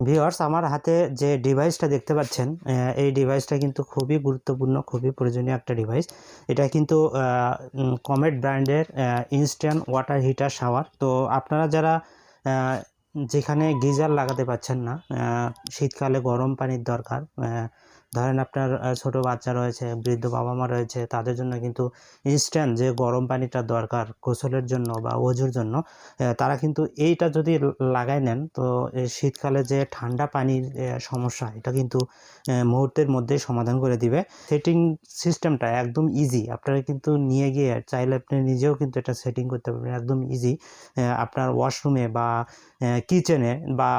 Viewers আমার হাতে যে ডিভাইসটা দেখতে পাচ্ছেন এই ডিভাইসটা কিন্তু খুবই গুরুত্বপূর্ণ, খুবই প্রয়োজনীয় একটা ডিভাইস এটা কিন্তু কমেট ব্র্যান্ডের ইনস্ট্যান্ট ওয়াটার হিটার শাওয়ার তো আপনারা যারা যেখানে গিজার লাগাতে পাচ্ছেন না শীতকালে গরম পানির দরকার ধরেন আপনার ছোট বাচ্চা রয়েছে, বৃদ্ধ বাবা মা রয়েছে, তাদের জন্য কিন্তু ইনস্ট্যান্ট যে গরম পানিটা দরকার গোসলের জন্য বা ওজুর জন্য তারা কিন্তু এইটা যদি লাগাই নেন, তো শীতকালে যে ঠান্ডা পানির সমস্যা, এটা কিন্তু মুহূর্তের মধ্যেই সমাধান করে দিবে। সেটিং সিস্টেমটা একদম ইজি আপনারা কিন্তু নিয়ে গিয়ে চাইলে আপনি নিজেও কিন্তু এটা সেটিং করতে পারবেন, একদম ইজি আপনার ওয়াশরুমে বা কিচেনে বা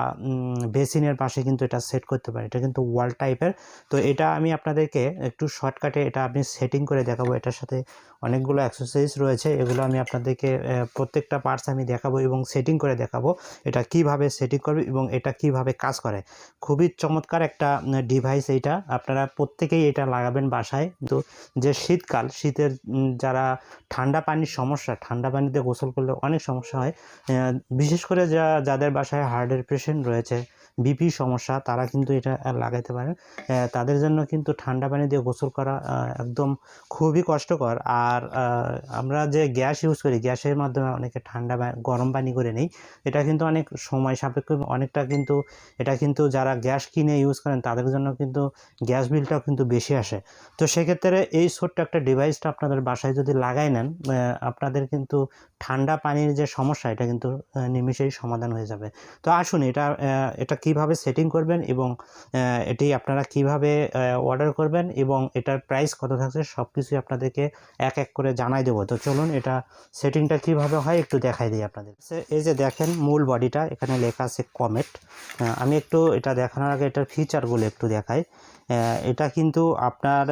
বেসিনের পাশে কিন্তু এটা সেট করতে পারেন, এটা কিন্তু ওয়াল টাইপের তো এটা আমি আপনাদেরকে একটু শর্টকাটে এটা আপনি সেটিং করে দেখাবো। এটার সাথে অনেকগুলো এক্সারসাইজ রয়েছে এগুলো আমি আপনাদেরকে প্রত্যেকটা পার্টস আমি দেখাবো এবং সেটিং করে দেখাবো। এটা কীভাবে সেটিং করবে এবং এটা কীভাবে কাজ করে। খুবই চমৎকার একটা ডিভাইস এইটা। আপনারা প্রত্যেকেই এটা লাগাবেন বাসায়। কিন্তু যে শীতকাল শীতের যারা ঠান্ডা পানির সমস্যা ঠান্ডা পানিতে গোসল করলে অনেক সমস্যা হয়। বিশেষ করে যা যাদের বাসায় হার্টের পেশেন্ট রয়েছে বিপি সমস্যা তারা কিন্তু এটা লাগাইতে পারেন। আহ, তাদের জন্য কিন্তু ঠান্ডা পানি দিয়ে গোসল করা একদম খুবই কষ্টকর। আর আমরা যে গ্যাস ইউজ করি গ্যাসের মাধ্যমে অনেকে ঠান্ডা গরম পানি করে নেই। এটা কিন্তু অনেক সময় সাপেক্ষ অনেকটা কিন্তু এটা কিন্তু যারা গ্যাস কিনে ইউজ করেন তাদের জন্য কিন্তু গ্যাস বিলটাও কিন্তু বেশি আসে। তো সেক্ষেত্রে এই ছোট্ট একটা ডিভাইসটা আপনাদের বাসায় যদি লাগাই নেন আপনাদের কিন্তু ঠান্ডা পানির যে সমস্যা এটা কিন্তু আহ, নিমেষেই সমাধান হয়ে যাবে। তো আসুন এটা এটা কীভাবে সেটিং করবেন এবং এটি আপনারা কীভাবে অর্ডার করবেন এবং এটার প্রাইস কত থাকছে সব কিছুই আপনাদেরকে এক এক করে জানাই দেবো। তো চলুন এটা সেটিংটা কীভাবে হয় একটু দেখাই দিই আপনাদের। এই যে দেখেন মূল বডিটা এখানে লেখা আছে কমেট আমি একটু এটা দেখানোর আগে এটার ফিচারগুলো একটু দেখাই। এটা কিন্তু আপনার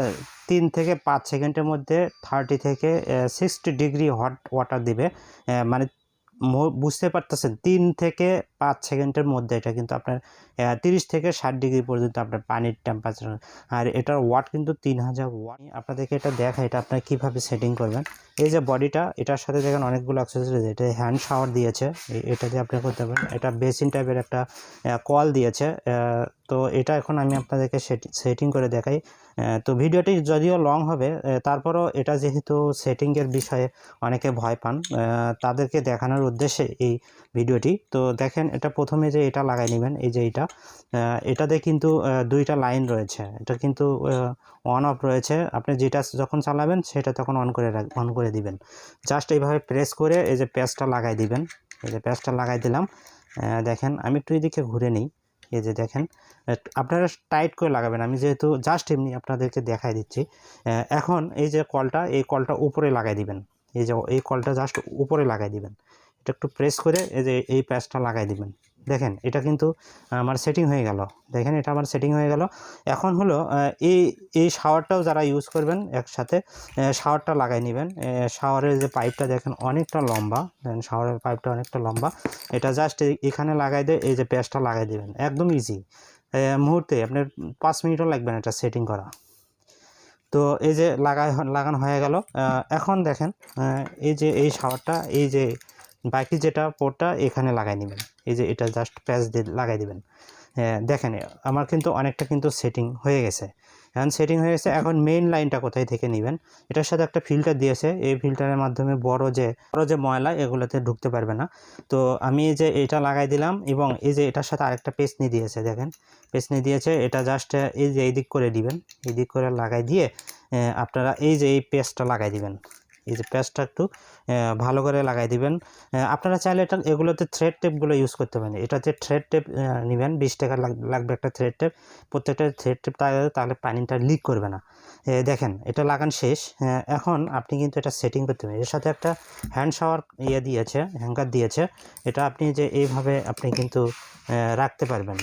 তিন থেকে পাঁচ সেকেন্ডের মধ্যে থার্টি থেকে সিক্সটি ডিগ্রি হট ওয়াটার দিবে। মানে বুঝতে পারতেছেন, তিন থেকে পাঁচ সেকেন্ডের মধ্যে এটা কিন্তু আপনার তিরিশ থেকে ষাট ডিগ্রি পর্যন্ত আপনার পানির টেম্পারেচার আর এটার ওয়াট কিন্তু তিন হাজার ওয়াট আপনাদেরকে এটা দেখা এটা আপনার কীভাবে সেটিং করবেন। এই যে বডিটা এটার সাথে দেখেন অনেকগুলো অ্যাক্সেসরিজ এটা হ্যান্ড শাওয়ার দিয়েছে। এটা দিয়ে আপনি করতে পারেন। এটা বেসিন টাইপের একটা কল দিয়েছে। তো এটা এখন আমি আপনাদেরকে সেটিং করে দেখাই। তো ভিডিওটি যদিও লং হবে তারপরও এটা যেহেতু সেটিংয়ের বিষয়ে অনেকে ভয় পান তাদেরকে দেখানোর উদ্দেশ্যে এই ভিডিওটি। তো দেখেন এটা প্রথমে যে এটা লাগাই নেবেন, এই যে এটা এটাতে কিন্তু দুইটা লাইন রয়েছে। এটা কিন্তু অন অফ রয়েছে। আপনি যেটা যখন চালাবেন, সেটা তখন অন করে রাখ অন করে দিবেন। জাস্ট এইভাবে প্রেস করে এই যে প্যাচটা লাগাই দিবেন। এই যে প্যাচটা লাগাই দিলাম। দেখেন, আমি একটু এদিকে ঘুরে নিই। এই যে দেখেন আপনারা টাইট করে লাগাবেন। আমি যেহেতু জাস্ট এমনি আপনাদেরকে দেখাই দিচ্ছি এখন এই যে কলটা, এই কলটা উপরে লাগাই দিবেন। এই যে, এই কলটা জাস্ট উপরে লাগাই দিবেন। এটা একটু প্রেস করে এই যে এই প্যাচটা লাগাই দিবেন। দেখেন, এটা কিন্তু আমার সেটিং হয়ে গেল। দেখেন, এটা আমার সেটিং হয়ে গেল। এখন হলো এই এই শাওয়ারটাও যারা ইউজ করবেন একসাথে শাওয়ারটা লাগাই নেবেন। শাওয়ারের যে পাইপটা দেখেন অনেকটা লম্বা। দেখেন শাওয়ারের পাইপটা অনেকটা লম্বা। এটা জাস্ট এখানে লাগাই দিয়ে এই যে প্যাচটা লাগাই দিবেন। একদম ইজি মুহূর্তে আপনার পাঁচ মিনিটও লাগবে না এটা সেটিং করা। তো এই যে লাগাই, লাগানো হয়ে গেল। এখন দেখেন এই যে, এই শাওয়ারটা এই যে বাকি যেটা পোর্টটা এখানে লাগাই নেবেন এই যে এটা জাস্ট প্যাচ দিয়ে লাগাই দিবেন। দেখেন, আমার কিন্তু অনেকটা কিন্তু সেটিং হয়ে গেছে। এখন সেটিং হয়ে গেছে, এখন মেইন লাইনটা কোথায় থেকে নেবেন? এটার সাথে একটা ফিল্টার দিয়েছে। এই ফিল্টারের মাধ্যমে বড় যে বড় যে ময়লা, এগুলোতে ঢুকতে পারবে না। তো আমি এই যে এটা লাগাই দিলাম এবং এই যে এটার সাথে আরেকটা পেস্টনি দিয়েছে, দেখেন। পেস্টনি দিয়েছে, এটা জাস্ট এই যে এই দিক করে দিবেন। এই দিক করে লাগাই দিয়ে আপনারা এই যে এই পেস্টটা লাগাই দিবেন। এই যে পেস্টটা একটু ভালো করে লাগাই দিবেন। আপনারা চাইলে এটা, এগুলোতে থ্রেড টেপগুলো ইউজ করতে পারেন। এটাতে থ্রেড টেপ নেবেন, বিশ টাকা লাগ- লাগবে একটা থ্রেড টেপ প্রত্যেকটা থ্রেড টেপ তাহলে পানিটা লিক করবে না। দেখেন, এটা লাগান শেষ। এখন আপনি কিন্তু এটা সেটিং করতে পারেন। এর সাথে একটা হ্যান্ড শাওয়ার ইয়ে দিয়েছে হ্যাঙ্গার দিয়েছে। এটা আপনি যে এইভাবে আপনি কিন্তু রাখতে পারবেন।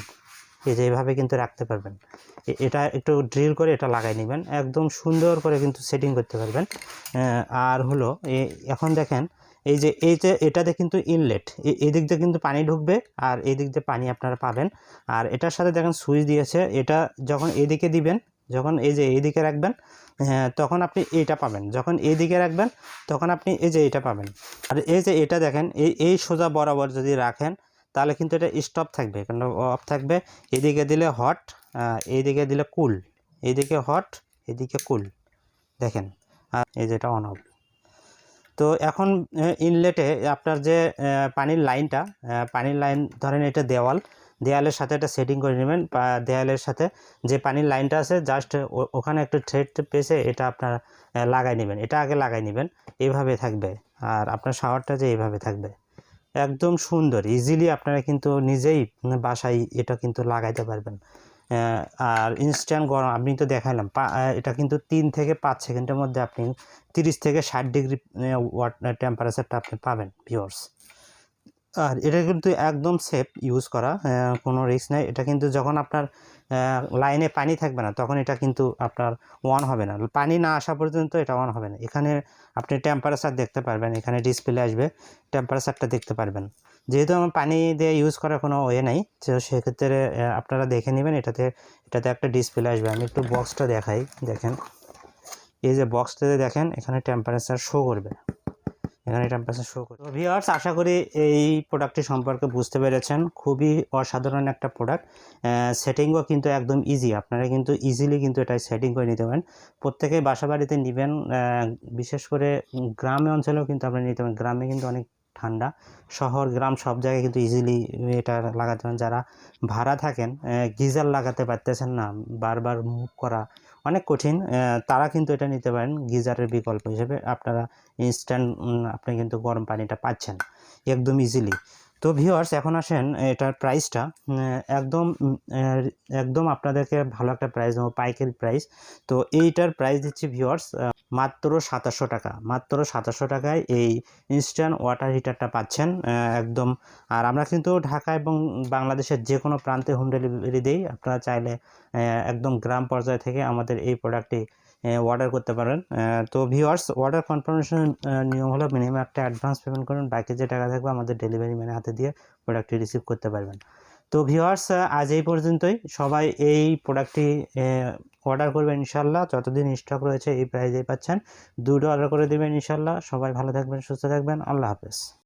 এই যে এইভাবে কিন্তু রাখতে পারবেন। এটা একটু ড্রিল করে এটা লাগাই নেবেন। একদম সুন্দর করে কিন্তু সেটিং করতে পারবেন। আর হলো এখন দেখেন এই যে এই যে এটাতে কিন্তু ইনলেট এই দিক দিয়ে কিন্তু পানি ঢুকবে আর এই দিক দিয়ে পানি আপনারা পাবেন। আর এটার সাথে দেখেন সুইচ দিয়েছে এটা যখন এদিকে দিবেন যখন এই যে এইদিকে রাখবেন হ্যাঁ, তখন আপনি এইটা পাবেন। যখন এইদিকে রাখবেন তখন আপনি এই যে এটা পাবেন। আর এই যে এটা দেখেন এই এই সোজা বরাবর যদি রাখেন তাহলে কিন্তু এটা স্টপ থাকবে। কারণ অফ থাকবে। এদিকে দিলে হট এইদিকে দিলে কুল এইদিকে হট এদিকে কুল দেখেন এই যেটা অন অফ তো এখন ইনলেটে আপনার যে পানির লাইনটা পানির লাইন ধরেন এটা দেওয়াল। দেওয়ালের সাথে এটা সেটিং করে নেবেন। বা দেওয়ালের সাথে যে পানির লাইনটা আছে জাস্ট ওখানে একটু থ্রেড পেসে এটা আপনার লাগাই নেবেন। এটা আগে লাগাই নেবেন। এইভাবে থাকবে। আর আপনার শাওয়ারটা যে এইভাবে থাকবে। একদম সুন্দর ইজিলি আপনারা কিন্তু নিজেই বাসায় এটা কিন্তু লাগাইতে পারবেন। আর ইনস্ট্যান্ট গরম, আপনি তো দেখালাম এটা কিন্তু তিন থেকে পাঁচ সেকেন্ডের মধ্যে আপনি তিরিশ থেকে ষাট ডিগ্রি টেম্পারেচারটা আপনি পাবেন ভিওর্স আর এটা কিন্তু একদম সেফ ইউজ করা কোনো রিস্ক নেই। এটা কিন্তু যখন আপনার লাইনে পানি থাকবে না, তখন এটা কিন্তু আপনার অন হবে না। পানি না আসা পর্যন্ত এটা অন হবে না। এখানে আপনি টেম্পারেচার দেখতে পারবেন, এখানে ডিসপ্লে আসবে টেম্পারেচারটা দেখতে পারবেন। যেহেতু আমার পানি দিয়ে ইউজ করার কোনো ওয়ে নাই, তো সেক্ষেত্রে আপনারা দেখে নেবেন, এটাতে এটাতে একটা ডিসপ্লে আসবে। আমি একটু বক্সটা দেখাই, দেখেন। এই যে বক্সটাতে দেখেন, এখানে টেম্পারেচার শো করবে। এখানে টেম্পারেচার শো করবে তো ভিওয়ার্স আশা করি এই প্রোডাক্টটি সম্পর্কে বুঝতে পেরেছেন। খুবই অসাধারণ একটা প্রোডাক্ট সেটিংও কিন্তু একদম ইজি আপনারা কিন্তু ইজিলি কিন্তু এটা সেটিং করে নিতে পারেন। প্রত্যেকেই বাসা বাড়িতে নেবেন বিশেষ করে গ্রামে অঞ্চলেও কিন্তু আপনারা নিতে পারেন। গ্রামে কিন্তু অনেক ঠান্ডা। শহর, গ্রাম সব জায়গায় কিন্তু ইজিলি এটা লাগাতে পারেন। যারা ভাড়া থাকেন গিজার লাগাতে পারতেছেন না, বারবার মুভ করা অনেক কঠিন। তারা কিন্তু এটা নিতে পারেন গিজারের বিকল্প হিসেবে। আপনারা ইনস্ট্যান্ট আপনি কিন্তু গরম পানিটা পাচ্ছেন। একদম ইজিলি তো ভিউয়ার্স এখন আসেন, এটার প্রাইসটা একদম একদম আপনাদেরকে ভালো একটা প্রাইস দেবো, পাইকারি প্রাইস তো এইটার প্রাইস দিচ্ছি ভিউয়ার্স মাত্র সাতাশশো টাকা। মাত্র সাতাশশো টাকায় এই ইনস্ট্যান্ট ওয়াটার হিটারটা পাচ্ছেন একদম। আর আমরা কিন্তু ঢাকা এবং বাংলাদেশের যে কোনো প্রান্তে হোম ডেলিভারি দিই। আপনারা চাইলে একদম গ্রাম পর্যায় থেকে আমাদের এই প্রোডাক্টটি অর্ডার করতে পারেন। তো ভিওয়ার্স অর্ডার কনফার্মেশন নিয়ম হলো মিনিমাম একটা অ্যাডভান্স পেমেন্ট করুন। বাকি যে টাকা থাকবে আমাদের ডেলিভারি ম্যানের হাতে দিয়ে প্রোডাক্টটি রিসিভ করতে পারবেন। তো ভিউয়ার্স আজ এই পর্যন্তই। সবাই এই প্রোডাক্টটি অর্ডার করবেন ইনশাল্লাহ যতদিন স্টক রয়েছে এই প্রাইজেই পাচ্ছেন। দুটো অর্ডার করে দেবেন ইনশাল্লাহ সবাই ভালো থাকবেন, সুস্থ থাকবেন। আল্লাহ হাফেজ।